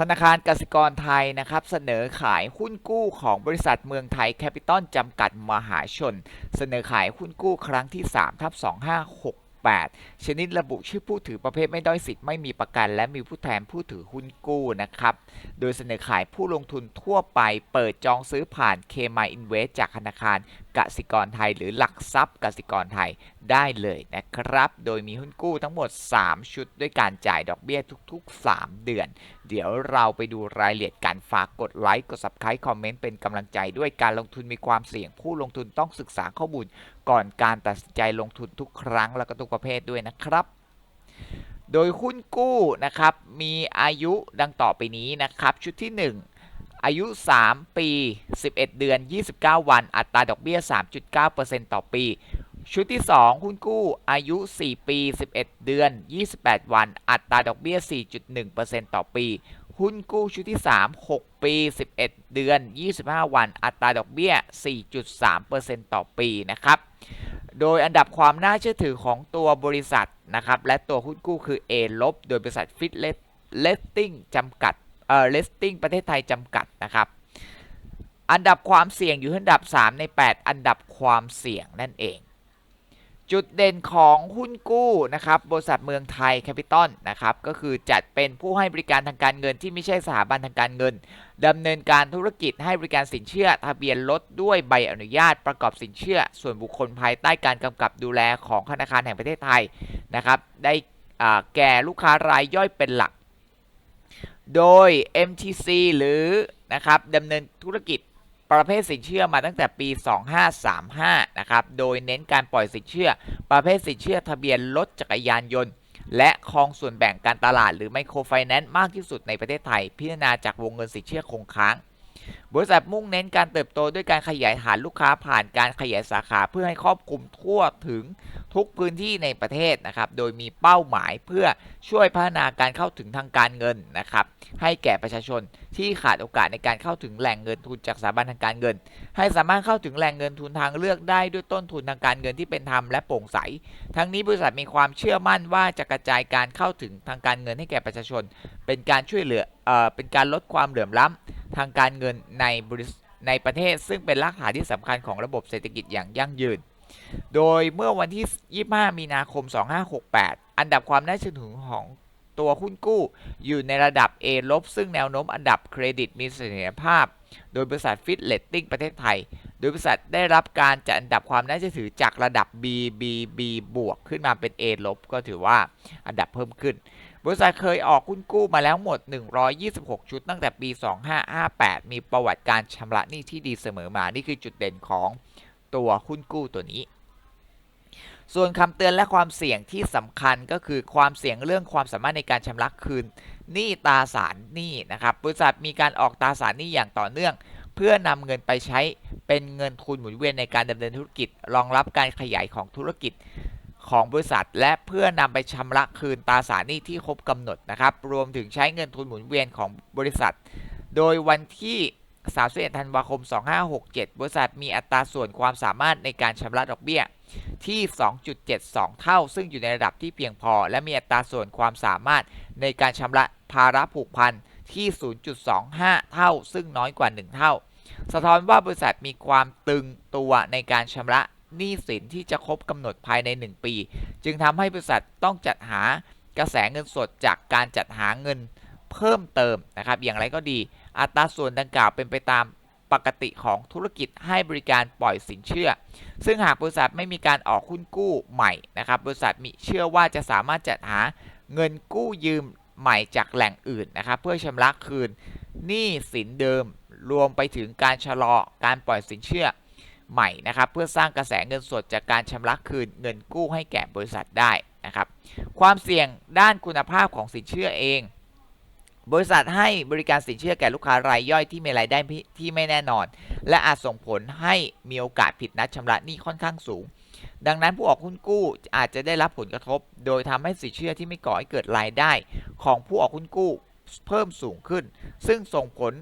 ธนาคารกสิกรไทยนะครับ เสนอขายหุ้นกู้ของบริษัทเมืองไทยแคปิตอลจำกัดมหาชน เสนอขายหุ้นกู้ครั้งที่3ทับ2568 ชนิดระบุชื่อผู้ถือประเภทไม่ด้อยสิทธิ์ไม่มีประกัน และมีผู้แทนผู้ถือหุ้นกู้นะครับ โดยเสนอขายผู้ลงทุนทั่วไปเปิดจองซื้อผ่านเคม i อินเวสจากธนาคารกสิกรไทย หรือหลักทรัพย์กสิกรไทยได้เลยนะครับ โดยมีหุ้นกู้ทั้งหมด 3 ชุดด้วยการจ่ายดอกเบี้ยทุกๆ 3 เดือน เดี๋ยวเราไปดูรายละเอียดการฝากกดไลค์กด subscribe คอมเมนต์เป็นกำลังใจด้วยการลงทุนมีความเสี่ยงผู้ลงทุนต้องศึกษาข้อมูลก่อนการตัดสินใจลงทุนทุกครั้งแล้วก็ทุกประเภทด้วยนะครับ โดยหุ้นกู้นะครับมีอายุดังต่อไปนี้นะครับ ชุดที่ 1 อายุ 3 ปี 11 เดือน 29 วัน อัตราดอกเบี้ย 3.9%ต่อปี ชุดที่ 2 หุ้นกู้อายุ 4 ปี 11 เดือน 28 วัน อัตราดอกเบี้ย 4.1%ต่อปี หุ้นกู้ชุดที่ 3 6 ปี 11 เดือน 25 วัน อัตราดอกเบี้ย 4.3%ต่อปีนะครับโดยอันดับความน่าเชื่อถือของตัวบริษัท นะครับ และตัวหุ้นกู้คือ A ลบ โดยบริษัทฟิตเลสติ้งจำกัด เอ่อเลสติ้งประเทศไทยจำกัดนะครับ อันดับความเสี่ยงอยู่อันดับ 3 ใน 8 อันดับความเสี่ยงนั่นเอง จุดเด่นของหุ้นกู้นะครับบริษัทเมืองไทยแคปิตอลนะครับก็คือจัดเป็นผู้ให้บริการทางการเงินที่ไม่ใช่สถาบันทางการเงินดำเนินการธุรกิจให้บริการสินเชื่อ ทะเบียนรถด้วยใบอนุญาตประกอบสินเชื่อ ส่วนบุคคลภายใต้การกำกับดูแลของธนาคารแห่งประเทศไทยนะครับได้แก่ลูกค้ารายย่อยเป็นหลัก โดย MTC หรือนะครับดำเนินธุรกิจ ประเภทสินเชื่อมาตั้งแต่ปี 2535 นะครับ โดยเน้นการปล่อยสินเชื่อ ประเภทสินเชื่อทะเบียนรถจักรยานยนต์ และคลองส่วนแบ่งการตลาดหรือไมโครไฟแนนซ์มากที่สุดในประเทศไทย พิจารณาจากวงเงินสินเชื่อคงค้าง บริษัทมุ่งเน้นการเติบโตด้วยการขยายฐานลูกค้าผ่านการขยายสาขาเพื่อให้ครอบคลุมทั่วถึงทุกพื้นที่ในประเทศนะครับ โดยมีเป้าหมายเพื่อช่วยพัฒนาการเข้าถึงทางการเงินนะครับ ให้แก่ประชาชนที่ขาดโอกาสในการเข้าถึงแหล่งเงินทุนจากสถาบันทางการเงิน ให้สามารถเข้าถึงแหล่งเงินทุนทางเลือกได้ด้วยต้นทุนทางการเงินที่เป็นธรรมและโปร่งใส ทั้งนี้บริษัทมีความเชื่อมั่นว่าจะกระจายการเข้าถึงทางการเงินให้แก่ประชาชน เป็นการช่วยเหลือเอ่อเป็นการลดความเหลื่อมล้ำ ทางการเงินในบริษในประเทศ ซึ่งเป็นรากฐานที่สำคัญของระบบเศรษฐกิจอย่างยั่งยืน โดยเมื่อวันที่ 25 มีนาคม 2568 อันดับความน่าเชื่อถือของตัวหุ้นกู้อยู่ในระดับ A ลบซึ่งแนวโน้มอันดับเครดิตมีเสถียรภาพ โดยบริษัทฟิตเลตติ้งประเทศไทย โดยบริษัทได้รับการจัดอันดับความน่าเชื่อถือจากระดับ B B B บวกขึ้นมาเป็น A ลบก็ถือว่าอันดับเพิ่มขึ้น บริษัทเคยออกหุ้นกู้มาแล้วหมด 126 ชุดตั้งแต่ปี 2558 มีประวัติการชำระหนี้ที่ดีเสมอมา นี่คือจุดเด่นของตัวหุ้นกู้ตัวนี้ ส่วนคำเตือนและความเสี่ยงที่สำคัญก็คือความเสี่ยงเรื่องความสามารถในการชำระคืนหนี้ตราสารหนี้นะครับ บริษัทมีการออกตราสารหนี้อย่างต่อเนื่อง เพื่อนำเงินไปใช้เป็นเงินทุนหมุนเวียนในการดำเนินธุรกิจ รองรับการขยายของธุรกิจ ของบริษัท และเพื่อนำไปชำระคืนตราสารหนี้ที่ครบกำหนดนะครับ รวมถึงใช้เงินทุนหมุนเวียนของบริษัท โดยวันที่31ธันวาคม 2567 บริษัทมีอัตราส่วนความสามารถในการชำระดอกเบี้ยที่ 2.72 เท่า ซึ่งอยู่ในระดับที่เพียงพอ และมีอัตราส่วนความสามารถในการชำระภาระผูกพันที่ 0.25 เท่า ซึ่งน้อยกว่า 1 เท่า สะท้อนว่าบริษัทมีความตึงตัวในการชำระ หนี้สินที่จะครบกำหนดภายใน 1 ปี จึงทำให้บริษัทต้องจัดหากระแสเงินสดจากการจัดหาเงินเพิ่มเติมนะครับ อย่างไรก็ดี อัตราส่วนดังกล่าวเป็นไปตามปกติของธุรกิจให้บริการปล่อยสินเชื่อ ซึ่งหากบริษัทไม่มีการออกหุ้นกู้ใหม่นะครับ บริษัทมีเชื่อว่าจะสามารถจัดหาเงินกู้ยืมใหม่จากแหล่งอื่นนะครับ เพื่อชำระคืนหนี้สินเดิม รวมไปถึงการชะลอการปล่อยสินเชื่อ ใหม่นะครับ เพื่อสร้างกระแสเงินสดจากการชำระคืนเงินกู้ให้แก่บริษัทได้นะครับ ความเสี่ยงด้านคุณภาพของสินเชื่อเอง บริษัทให้บริการสินเชื่อแก่ลูกค้ารายย่อยที่มีรายได้ที่ไม่แน่นอน และอาจส่งผลให้มีโอกาสผิดนัดชำระหนี้ค่อนข้างสูง ดังนั้นผู้ออกหุ้นกู้อาจจะได้รับผลกระทบ โดยทำให้สินเชื่อที่ไม่ก่อให้เกิดรายได้ ของผู้ออกหุ้นกู้เพิ่มสูงขึ้น ซึ่งส่งผล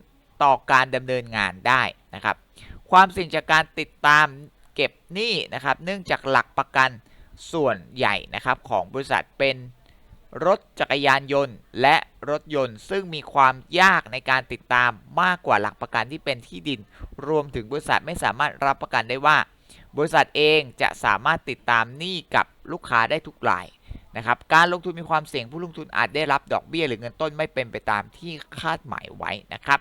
ต่อการดำเนินงานได้นะครับ ความเสี่ยงจากการติดตามเก็บหนี้นะครับเนื่องจากหลักประกันส่วนใหญ่นะครับของบริษัทเป็นรถจักรยานยนต์ และรถยนต์ ซึ่งมีความยากในการติดตามมากกว่าหลักประกันที่เป็นที่ดิน รวมถึงบริษัทไม่สามารถรับประกันได้ว่า บริษัทเองจะสามารถติดตามหนี้กับลูกค้าได้ทุกราย นะครับการลงทุนมีความเสี่ยงผู้ลงทุนอาจได้รับดอกเบี้ยหรือเงินต้นไม่เป็นไปตามที่คาดหมายไว้นะครับ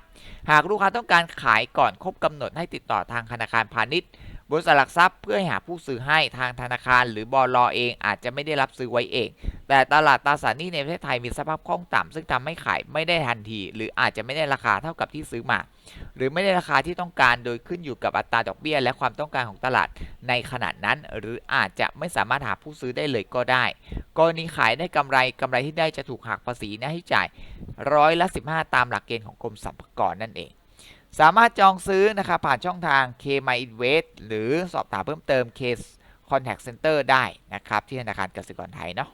หากลูกค้าต้องการขายก่อนครบกำหนดให้ติดต่อทางธนาคารพาณิชย์บริษัทหลักทรัพย์เพื่อหาผู้ซื้อให้ทางธนาคาร หรือบลเองอาจจะไม่ได้รับซื้อไว้เอง แต่ตลาดตราสารหนี้ในประเทศไทยมีสภาพคล่องต่ำซึ่งทำให้ขายไม่ได้ทันที หรืออาจจะไม่ได้ราคาเท่ากับที่ซื้อมา หรือไม่ได้ราคาที่ต้องการโดยขึ้นอยู่กับอัตราดอกเบี้ย และความต้องการของตลาดในขณะนั้น หรืออาจจะไม่สามารถหาผู้ซื้อได้เลยก็ได้ กรณีขายได้กำไรกำไรที่ได้จะถูกหักภาษีหน้าที่จ่ายร้อยละ 15 ตามหลักเกณฑ์ของกรมสรรพากรนั่นเอง สามารถจองซื้อนะครับผ่านช่องทาง K My Invest หรือสอบถามเพิ่มเติม Case Contact Center ได้นะครับที่ธนาคารกสิกรไทยเนาะ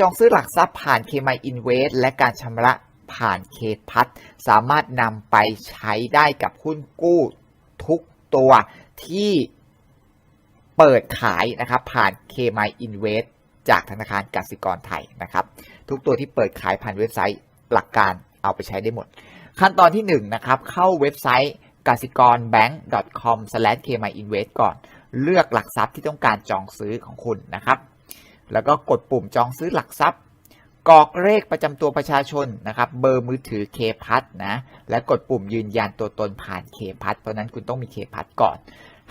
จองซื้อหลักทรัพย์ผ่าน K My Invest และการชำระ ผ่าน K พัทสามารถนำไปใช้ได้กับหุ้นกู้ทุกตัวที่เปิดขายนะครับผ่าน K My Invest จากธนาคารกสิกรไทยนะครับ ทุกตัวที่เปิดขายผ่านเว็บไซต์หลักการเอาไปใช้ได้หมด ขั้นตอนที่1นะครับเข้าเว็บไซต์กสิกร bank.com/kmyinvest ก่อน เลือกหลักทรัพย์ที่ต้องการจองซื้อของคุณนะครับ แล้วก็กดปุ่มจองซื้อหลักทรัพย์ กรอกเลขประจำตัวประชาชนนะครับ เบอร์มือถือ K พัทนะ และกดปุ่มยืนยันตัวตนผ่าน K พัทเพราะนั้นคุณต้องมี K พัทก่อน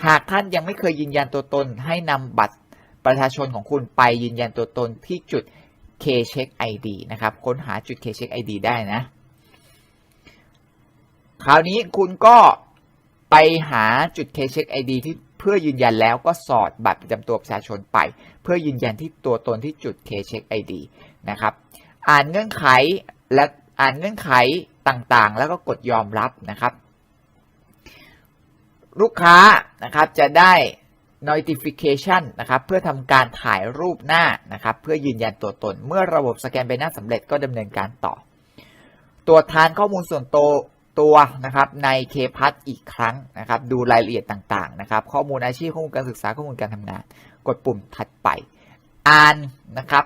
หากท่านยังไม่เคยยืนยันตัวตน ให้นำบัตรประชาชนของคุณไปยืนยันตัวตนที่จุด K Check ID นะครับ ค้นหาจุด K Check ID ได้นะ คราวนี้คุณก็ไปหาจุด K Check ID ที่เพื่อยืนยันแล้วก็สอดบัตรประจำตัวประชาชนไป เพื่อยืนยันที่ตัวตนที่จุด K Check ID นะครับ อ่านเงื่อนไขและอ่านเงื่อนไขต่างๆ แล้วก็กดยอมรับนะครับ ลูกค้านะครับจะได้ notification นะครับเพื่อทำการถ่ายรูปหน้านะครับเพื่อยืนยันตัวตน เมื่อระบบสแกนใบหน้าสำเร็จก็ดำเนินการต่อ ตรวจทานข้อมูลส่วนตัวตัวนะครับในเคพัทอีกครั้งนะครับ ดูรายละเอียดต่างๆนะครับ ข้อมูลอาชีพข้อมูลการศึกษาข้อมูลการทำงาน กดปุ่มถัดไป อ่านนะครับ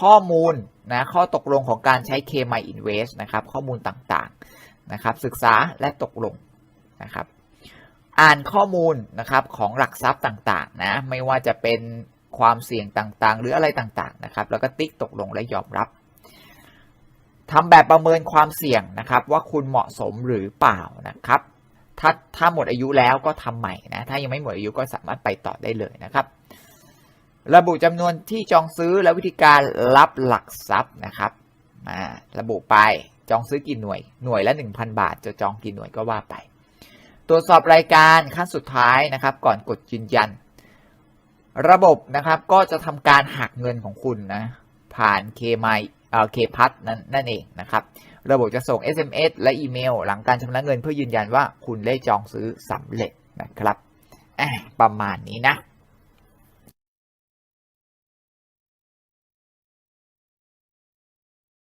ข้อมูลนะข้อตกลงของการใช้ K My Invest นะครับข้อมูลต่างๆนะครับศึกษาและตกลงนะครับอ่านข้อมูลนะครับของหลักทรัพย์ต่างๆนะไม่ว่าจะเป็นความเสี่ยงต่างๆ หรืออะไรต่างๆนะครับแล้วก็ติ๊กตกลงและยอมรับทำแบบประเมินความเสี่ยงนะครับว่าคุณเหมาะสมหรือเปล่านะครับถ้าถ้าหมดอายุแล้วก็ทำใหม่นะถ้ายังไม่หมดอายุก็สามารถไปต่อได้เลยนะครับ ระบุจำนวนที่จองซื้อและวิธีการรับหลักทรัพย์นะครับมาระบุไปจองซื้อกี่หน่วย หน่วยละ 1,000 บาท จะจองกี่หน่วยก็ว่าไป ตรวจสอบรายการขั้นสุดท้ายนะครับ ก่อนกดยืนยัน ระบบนะครับก็จะทำการหักเงินของคุณนะผ่าน k m y เอ่อ k p a s นั่นนั่นเองนะครับ ระบบจะส่ง SMS และอีเมล หลังการชำระเงินเพื่อยืนยันว่าคุณได้จองซื้อสำเร็จนะครับประมาณนี้นะ